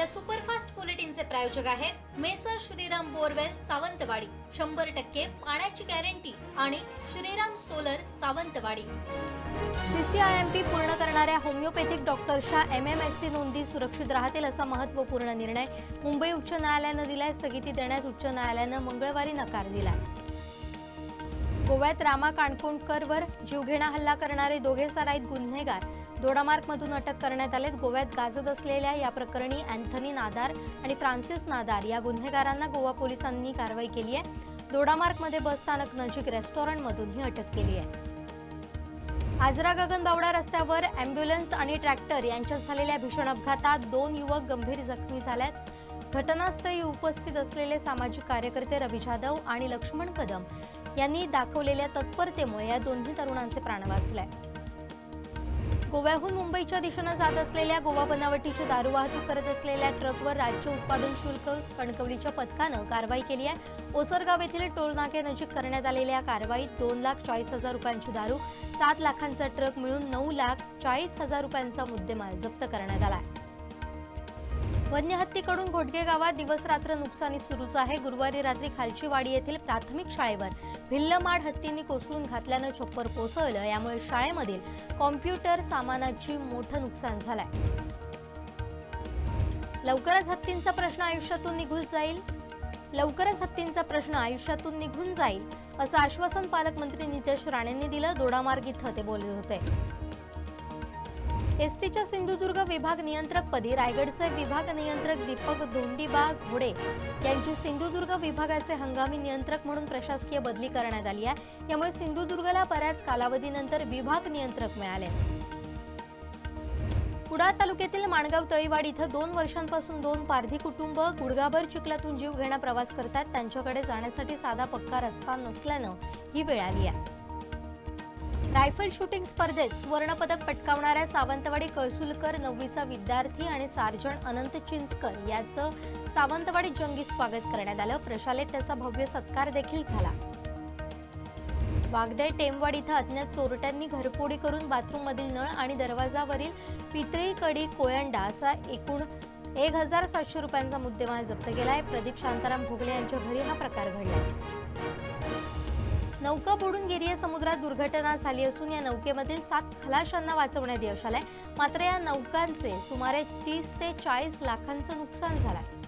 या सुपरफास्ट बुलेटिनचे प्रायोजक आहेत मेसर श्रीराम बोरवेल सावंतवाडी. शंभर टक्के पाण्याची गॅरंटी आणि श्रीराम सोलर सावंतवाडी. सीसीआयएमपी पूर्ण करणाऱ्या होमिओपॅथिक डॉक्टर्सच्या एम एम एस सी नोंदी सुरक्षित राहतील असा महत्त्वपूर्ण निर्णय मुंबई उच्च न्यायालयानं दिलाय. स्थगिती देण्यास उच्च न्यायालयानं मंगळवारी नकार दिलाय. गोव्यात रामा काणकोणकरवर जीवघेणा हल्ला करणारे दोघे सराईत गुन्हेगार. दोडामार्कमधून अटक करण्यात आलेत. गोव्यात गाजत असलेल्या या प्रकरणी अँथनी नादार आणि फ्रान्सिस नादार या गुन्हेगारांना गोवा पोलिसांनी कारवाई केली आहे. दोडामार्कमध्ये बस स्थानक नजीक रेस्टॉरंटमधून ही अटक केली आहे. आजरा गगनबावडा रस्त्यावर अँब्युलन्स आणि ट्रॅक्टर यांच्यात झालेल्या भीषण अपघातात दोन युवक गंभीर जखमी झाल्यात. घटनास्थळी उपस्थित असलेले सामाजिक कार्यकर्ते रवी जाधव आणि लक्ष्मण कदम यांनी दाखवलेल्या तत्परतेमुळे या दोन्ही तरुणांचे प्राण वाचले. गोव्याहून मुंबईच्या दिशेनं जात असलेल्या गोवा बनावटीची दारू वाहतूक करत असलेल्या ट्रकवर राज्य उत्पादन शुल्क कणकवलीच्या पथकानं कारवाई केली आहे. ओसरगाव येथील टोलनाक्यानजीक करण्यात आलेल्या कारवाईत दोन लाख चाळीस हजार रुपयांची दारू सात लाखांचा ट्रक मिळून नऊ लाख चाळीस हजार रुपयांचा मुद्देमाल जप्त करण्यात आला आहे. वन्य हत्तीकडून घोटगे गावात दिवस रात्र नुकसानी सुरूच आहे. गुरुवारी रात्री खालची वाडी येथील प्राथमिक शाळेवर भिल्लमाड हत्तींनी कोसळून घातल्यानं छप्पर कोसळलं. यामुळे शाळेमधील कॉम्प्युटर सामानाची मोठं नुकसान झालंय. लवकरच हत्तींचा प्रश्न आयुष्यातून निघून जाईल. लवकरच हत्तींचा प्रश्न आयुष्यातून निघून जाईल असं आश्वासन पालकमंत्री नितेश राणेंनी दिलं. दोडामार्ग इथं ते बोलत होते. एस टीच्या सिंधुदुर्ग विभाग नियंत्रकपदी रायगडचे विभाग नियंत्रक दीपक धोंडीबा घोडे यांची सिंधुदुर्ग विभागाचे हंगामी नियंत्रक म्हणून प्रशासकीय बदली करण्यात आली आहे. यामुळे सिंधुदुर्गला बऱ्याच कालावधीनंतर विभाग नियंत्रक मिळाले. कुडाळ तालुक्यातील माणगाव तळीवाड इथं दोन वर्षांपासून दोन पारधी कुटुंब गुडगाभर चिखलातून जीव घेणा प्रवास करतात. त्यांच्याकडे जाण्यासाठी साधा पक्का रस्ता नसल्यानं ही वेळ आली आहे. रायफल शूटिंग स्पर्धेत सुवर्णपदक पटकावणाऱ्या सावंतवाडी कळसुलकर नववीचा विद्यार्थी आणि सार्जन अनंत चिंचकर याचं सावंतवाडी जंगी स्वागत करण्यात आलं. प्रशालेत त्याचा भव्य सत्कार देखील झाला. वागदे टेमवाड इथं अज्ञात चोरट्यांनी घरफोडी करून बाथरूममधील नळ आणि दरवाजावरील पितळी कडी कोयंडा असा एकूण एक हजार सातशे रुपयांचा मुद्देमाल जप्त केला आहे प्रदीप शांताराम भोगले यांच्या घरी हा प्रकार घडला. नौका बुडून गिरिय समुद्रात दुर्घटना झाली असून या नौकेमधील सात खलाशांना वाचवण्यात यश आलंय. मात्र या नौकांचे सुमारे तीस ते चाळीस लाखांचं नुकसान झालंय.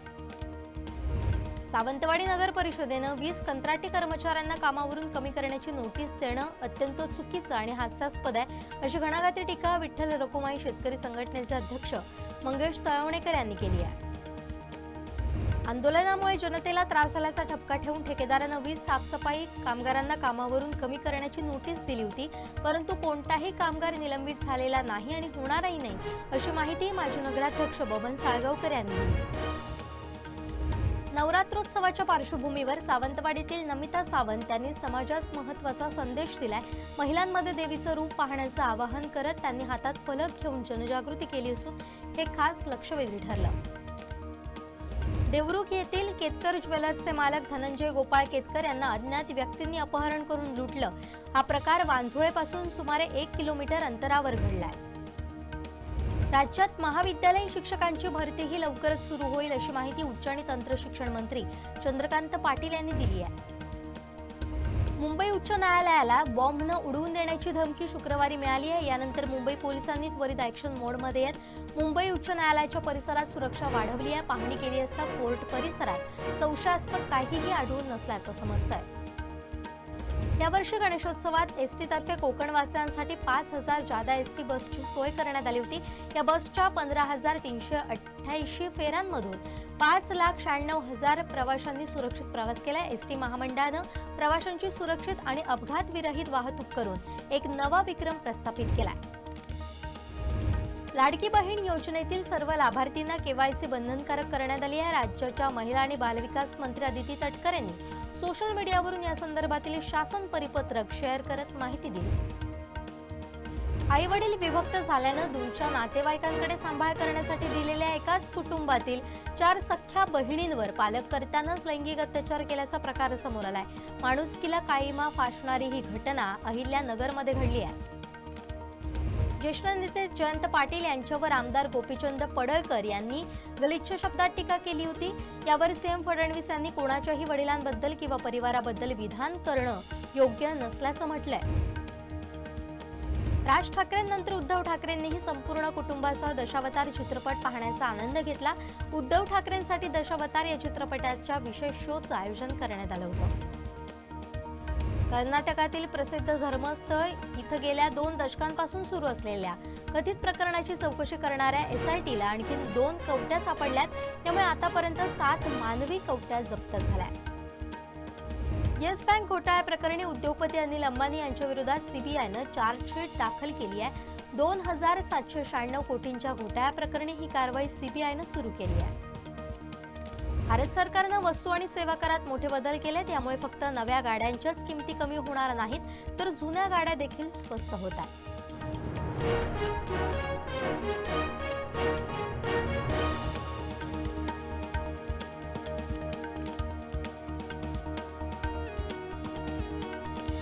सावंतवाडी नगर परिषदेनं वीस कंत्राटी कर्मचाऱ्यांना कामावरून कमी करण्याची नोटीस देणं अत्यंत चुकीचं आणि हास्यास्पद आहे. अशी घणाघाती टीका विठ्ठल रकुमाई शेतकरी संघटनेचे अध्यक्ष मंगेश तळवणेकर यांनी केली आहे. आंदोलनामुळे जनतेला त्रास झाल्याचा ठपका ठेवून ठेकेदारानं वीज साफसफाई कामगारांना कामावरून कमी करण्याची नोटीस दिली होती. परंतु कोणताही कामगार निलंबित झालेला नाही आणि होणारही नाही अशी माहिती माजी नगराध्यक्ष बबन साळगावकर यांनी दिली. नवरात्रोत्सवाच्या पार्श्वभूमीवर सावंतवाडीतील नमिता सावंत यांनी समाजास महत्त्वाचा संदेश दिलाय. महिलांमध्ये देवीचं रूप पाहण्याचं आवाहन करत त्यांनी हातात फलक घेऊन जनजागृती केली असून हे खास लक्षवेधी ठरलं. देवरुख येथील केतकर ज्वेलर्सचे मालक धनंजय गोपाळ केतकर यांना अज्ञात व्यक्तींनी अपहरण करून लुटलं. हा प्रकार वांझोळेपासून सुमारे एक किलोमीटर अंतरावर घडलाय. राज्यात महाविद्यालयीन शिक्षकांची भरतीही लवकरच सुरू होईल अशी माहिती उच्च आणि तंत्र शिक्षण मंत्री चंद्रकांत पाटील यांनी दिली आहे. मुंबई उच्च न्यायालयाला बॉम्बनं उडवून देण्याची धमकी शुक्रवारी मिळाली आहे. यानंतर मुंबई पोलिसांनी त्वरित ॲक्शन मोडमध्ये आहेत मुंबई उच्च न्यायालयाच्या परिसरात सुरक्षा वाढवली आहे. पाहणी केली असता कोर्ट परिसरात संशयास्पद काहीही आढळून नसल्याचं समजतं आहे यावर्षी गणेशोत्सवात एस तर्फे कोकणवासियांसाठी पाच हजार जादा एस टी बसची सोय करण्यात आली होती. या बसच्या पंधरा हजार तीनशे अठ्ठ्याऐंशी फेऱ्यांमधून पाच लाख शहाण्णव हजार प्रवाशांनी सुरक्षित प्रवास केला. एस टी महामंडळानं प्रवाशांची सुरक्षित आणि अपघातविरहित वाहतूक करून एक नवा विक्रम प्रस्थापित केला लाडकी बहीण योजनेतील सर्व लाभार्थींना केवायसी बंधनकारक करण्यात आली आहे. राज्याच्या महिला आणि बालविकास मंत्री अदिती तटकर यांनी सोशल मीडियावरून या संदर्भातील शासन परिपत्रक शेअर करत माहिती दिली. आई वडील विभक्त झाल्यानं दूरच्या नातेवाईकांकडे सांभाळ करण्यासाठी दिलेल्या एकाच कुटुंबातील चार सख्ख्या बहिणींवर पालककर्त्यानंच लैंगिक अत्याचार केल्याचा प्रकार समोर आलाय. माणुसकीला काळीमा फासणारी ही घटना अहिल्यानगरमध्ये घडली आहे. ज्येष्ठ नेते जयंत पाटील यांच्यावर आमदार गोपीचंद पडळकर यांनी गलिच्छ शब्दात टीका केली होती. यावर सीएम फडणवीस यांनी कोणाच्याही वडिलांबद्दल किंवा परिवाराबद्दल विधान करणं योग्य नसल्याचं म्हटलंय. राज ठाकरेंनंतर उद्धव ठाकरेंनीही संपूर्ण कुटुंबासह दशावतार चित्रपट पाहण्याचा आनंद घेतला. उद्धव ठाकरेंसाठी दशावतार या चित्रपटाच्या विशेष शोचं आयोजन करण्यात आलं होतं. कर्नाटकातील प्रसिद्ध धर्मस्थळ इथं गेल्या दोन दशकांपासून सुरू असलेल्या कथित प्रकरणाची चौकशी करणाऱ्या एस आर टीला आणखी दोन कवट्या सापडल्यात. त्यामुळे आतापर्यंत सात मानवी कवट्या जप्त झाल्या. येस बँक घोटाळ्या प्रकरणी उद्योगपती अनिल अंबानी यांच्या विरोधात सीबीआयनं चार्जशीट दाखल केली आहे. दोन हजार सातशे शहाण्णव कोटींच्या घोटाळ्या प्रकरणी ही कारवाई सीबीआयनं सुरू केली आहे. भारत सरकारनं वस्तू आणि सेवा करात मोठे बदल केले त्यामुळे फक्त नव्या गाड्यांच्याच किमती कमी होणार नाहीत तर जुन्या गाड्या देखील स्वस्त होत आहेत.